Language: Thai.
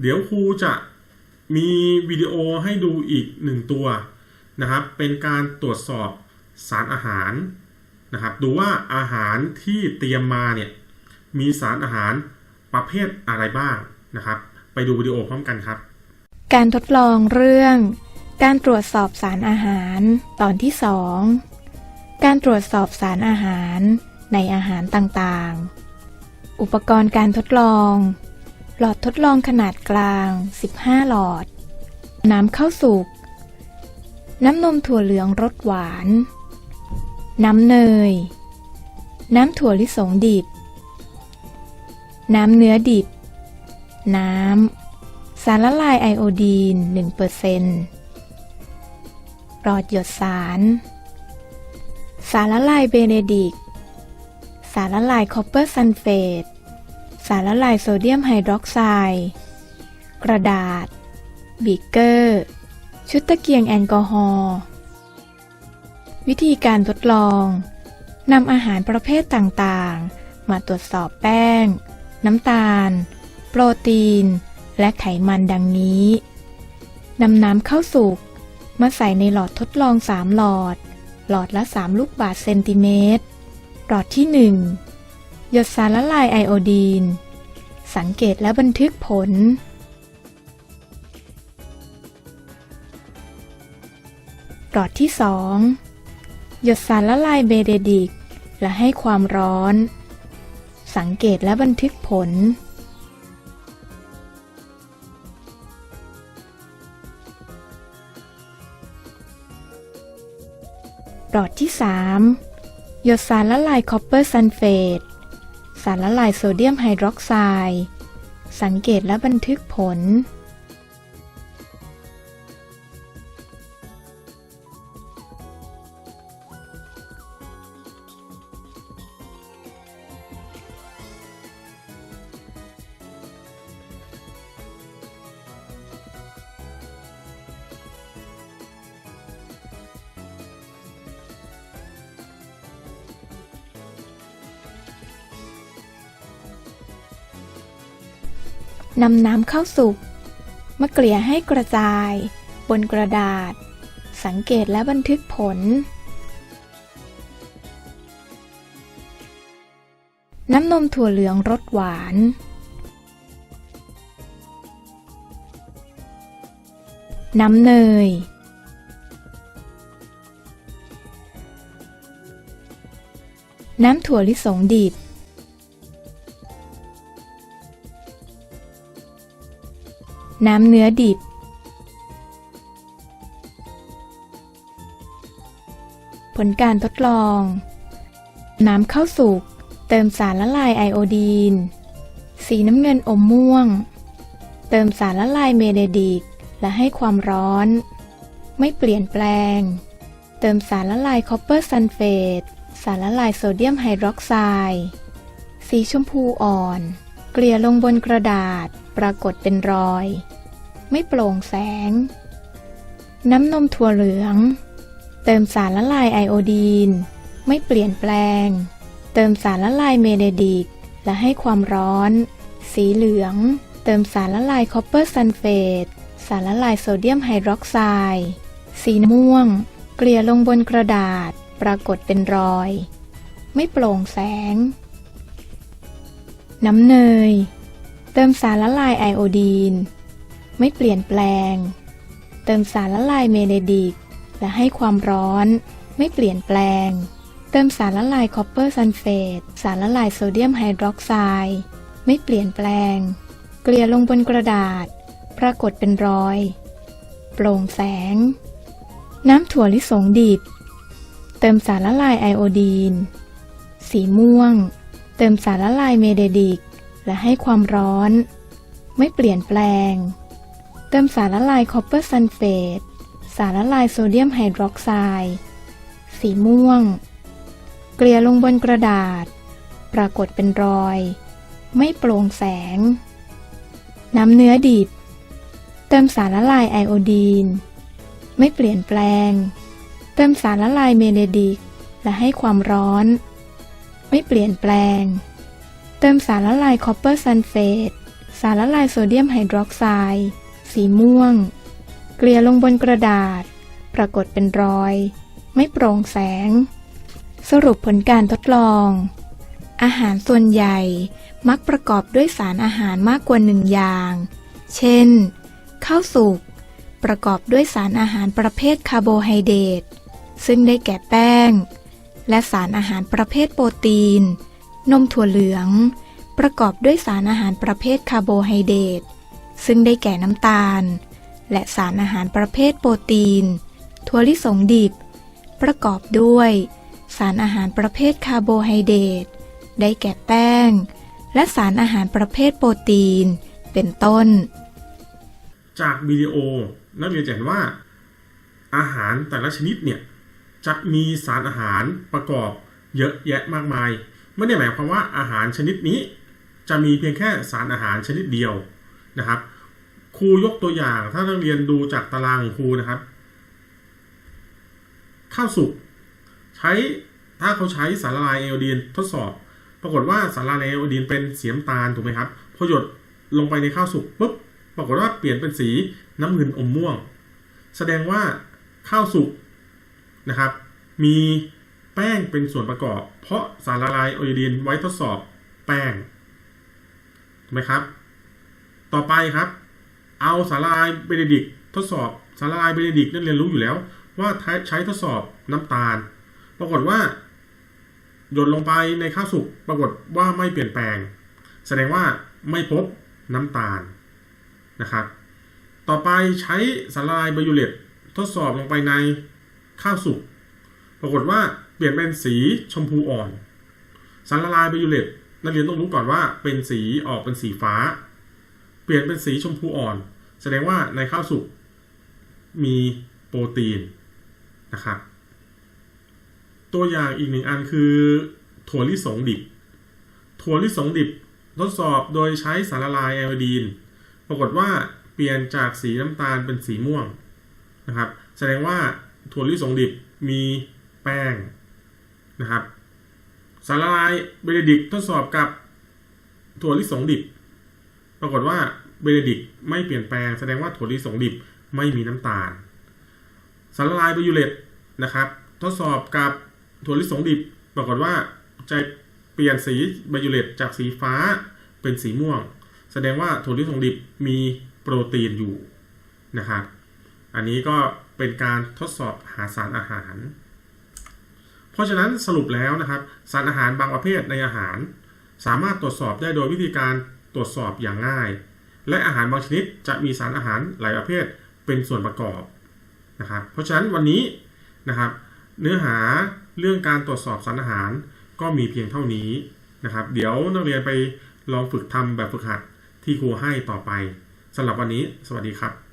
เดี๋ยวครูจะมีวิดีโอให้ดูอีกหนึ่งตัวนะครับ เป็นการตรวจสอบสารอาหารนะครับ ดูว่าอาหารที่เตรียมมาเนี่ยมีสารอาหารประเภทอะไรบ้างนะครับ ไปดูวิดีโอพร้อมกันครับ การทดลองเรื่อง การตรวจสอบสารอาหารตอนที่ 2 การตรวจสอบสารอาหารในอาหารต่างๆ อุปกรณ์การทดลอง หลอดทดลองขนาดกลาง 15 หลอด น้ำข้าวสุก น้ำนมถั่วเหลืองรสหวาน น้ำเนย น้ำถั่วลิสงดิบ น้ำเนื้อดิบ น้ำ สารละลายไอโอดีน 1%หลอดหยดสาร สารละลายเบเนดิก สารละลายคอปเปอร์ซัลเฟตารละลายโซเดียมไฮดรอกไซด์กระดาษ บีเกอร์ ชุดตะเกียงแอลกอฮอล์วิธีการทดลองนำอาหารประเภทต่างๆ มาตรวจสอบแป้ง น้ำตาล โปรตีน และไขมันดังนี้นำน้ำเข้าสุกมาใส่ในหลอดทดลอง 3 หลอด หลอดละ 3 ลูกบาศก์เซนติเมตร หลอดที่ 1 หยดสารละลายไอโอดีน สังเกตและบันทึกผล หลอดที่ 2 หยดสารละลายเบเดดิก และให้ความร้อน สังเกตและบันทึกผล หลอดที่ 3 หยดสารละลายคอปเปอร์ซัลเฟต สารละลายโซเดียมไฮดรอกไซด์ สังเกตและบันทึกผล นำน้ำเข้าสุกมาเกลี่ยให้กระจาย บนกระดาษ สังเกตและบันทึกผล น้ำนมถั่วเหลืองรสหวาน น้ำเนย น้ำถั่วลิสงดิบ น้ำเนื้อดิบ ผลการทดลอง น้ำเข้าสุก เติมสารละลายไอโอดีน สีน้ำเงินอมม่วง เติมสารละลายเมเดดิก และให้ความร้อน ไม่เปลี่ยนแปลง เติมสารละลายคอปเปอร์ซัลเฟต สารละลายโซเดียมไฮดรอกไซด์ สีชมพูอ่อน เกลี่ยลงบนกระดาษปรากฏเป็นรอย ไม่โปร่งแสง น้ำนมถั่วเหลือง เติมสารละลายไอโอดีน ไม่เปลี่ยนแปลง เติมสารละลายเมเดดิกและให้ความร้อน สีเหลือง เติมสารละลายคอปเปอร์ซัลเฟตสารละลายโซเดียมไฮดรอกไซด์สีม่วง เกลี่ยลงบนกระดาษปรากฏเป็นรอย ไม่โปร่งแสง น้ำเนย เติมสารละลายไอโอดีน ไม่เปลี่ยนแปลง เติมสารละลายเมเดดิก และให้ความร้อน ไม่เปลี่ยนแปลง เติมสารละลายคอปเปอร์ซัลเฟต สารละลายโซเดียมไฮดรอกไซด์ ไม่เปลี่ยนแปลง เกลี่ยลงบนกระดาษ ปรากฏเป็นรอย โปร่งแสง น้ำถั่วลิสงดิบ เติมสารละลายไอโอดีน สีม่วง เติมสารละลายเมเดดิก และให้ความร้อน ไม่เปลี่ยนแปลง เติมสารละลายคอปเปอร์ซัลเฟต สารละลายโซเดียมไฮดรอกไซด์ สีม่วง เกลี่ยลงบนกระดาษ ปรากฏเป็นรอย ไม่โปร่งแสง น้ำเนื้อดิบ เติมสารละลายไอโอดีน ไม่เปลี่ยนแปลง เติมสารละลายเมเดดิก และให้ความร้อน ไม่เปลี่ยนแปลง เติมสารละลายคอปเปอร์ซัลเฟต สารละลายโซเดียมไฮดรอกไซด์ สีม่วง เกลี่ยลงบนกระดาษ ปรากฏเป็นรอย ไม่โปร่งแสง สรุปผลการทดลอง อาหารส่วนใหญ่มักประกอบด้วยสารอาหารมากกว่าหนึ่งอย่าง เช่น ข้าวสุก ประกอบด้วยสารอาหารประเภทคาร์โบไฮเดรต ซึ่งได้แก่แป้ง และสารอาหารประเภทโปรตีน นมถั่วเหลือง ประกอบด้วยสารอาหารประเภทคาร์โบไฮเดรตซึ่งได้แก่น้ำตาล และสารอาหารประเภทโปรตีน ถั่วลิสงดิบ ประกอบด้วย สารอาหารประเภทคาร์โบไฮเดรตได้แก่แป้ง และสารอาหารประเภทโปรตีน เป็นต้น จากวิดีโอนักเรียนจะเห็นว่า อาหารแต่ละชนิดเนี่ย จะมีสารอาหารประกอบเยอะแยะมากมาย ไม่ได้หมายความว่าอาหารชนิดนี้ จะมีเพียงแค่สารอาหารชนิดเดียวนะครับ ครูยกตัวอย่างถ้านักเรียนดูจากตารางครูนะครับข้าวสุกใช้ถ้าเขาใช้สารละลายไอโอดีนทดสอบ ปรากฏว่าสารละลายไอโอดีนเป็นสีน้ำตาลถูกไหมครับพอหยดลงไปในข้าวสุกปุ๊บปรากฏว่าเปลี่ยนเป็นสีน้ำเงินอมม่วง แสดงว่าข้าวสุก นะครับ มีแป้งเป็นส่วนประกอบ เพราะสารละลายไอโอดีนไว้ทดสอบแป้งถูกไหมครับ ต่อไปครับ เอาสารละลายเบเนดิกทดสอบสารละลายเบเนดิกนั่นเรียนรู้อยู่แล้ว ว่าใช้ทดสอบน้ำตาล ปรากฏว่าหยดลงไปในข้าวสุกปรากฏว่าไม่เปลี่ยนแปลง แสดงว่าไม่พบน้ำตาลนะครับ ต่อไปใช้สารละลายไบโอเลตทดสอบลงไปใน ข้าวสุก ปรากฏว่าเปลี่ยนเป็นสีชมพูอ่อน สารละลายไบโอเลตนักเรียนต้องรู้ก่อนว่าเป็นสีออกเป็นสีฟ้า เปลี่ยนเป็นสีชมพูอ่อน แสดงว่าในข้าวสุกมีโปรตีนนะครับตัวอย่างอีกหนึ่งอันคือ ถั่วลิสงดิบ ถั่วลิสงดิบทดสอบโดยใช้สารละลายไอโอดีน ปรากฏว่าเปลี่ยนจากสีน้ำตาลเป็นสีม่วงนะครับ แสดงว่า ถั่วลิสงดิบมีแป้งนะครับ สารละลายเบเนดิกทดสอบกับถั่วลิสงดิบ ปรากฏว่าเบเนดิกไม่เปลี่ยนแปลงแสดงว่าถั่วลิสงดิบไม่มีน้ำตาล สารละลายไบโอเลตนะครับ ทดสอบกับถั่วลิสงดิบ ปรากฏว่าจะเปลี่ยนสีไบโอเลตจากสีฟ้าเป็นสีม่วง แสดงว่าถั่วลิสงดิบมีโปรตีนอยู่นะครับ อันนี้ก็ เป็นการทดสอบหาสารอาหาร เพราะฉะนั้นสรุปแล้วนะครับ สารอาหารบางประเภทในอาหาร สามารถตรวจสอบได้โดยวิธีการตรวจสอบอย่างง่าย และอาหารบางชนิดจะมีสารอาหารหลายประเภทเป็นส่วนประกอบนะครับเพราะฉะนั้นวันนี้นะครับเนื้อหาเรื่องการตรวจสอบสารอาหารก็มีเพียงเท่านี้นะครับ เดี๋ยวนักเรียนไปลองฝึกทำแบบฝึกหัดที่ครูให้ต่อไปสำหรับวันนี้ สวัสดีครับ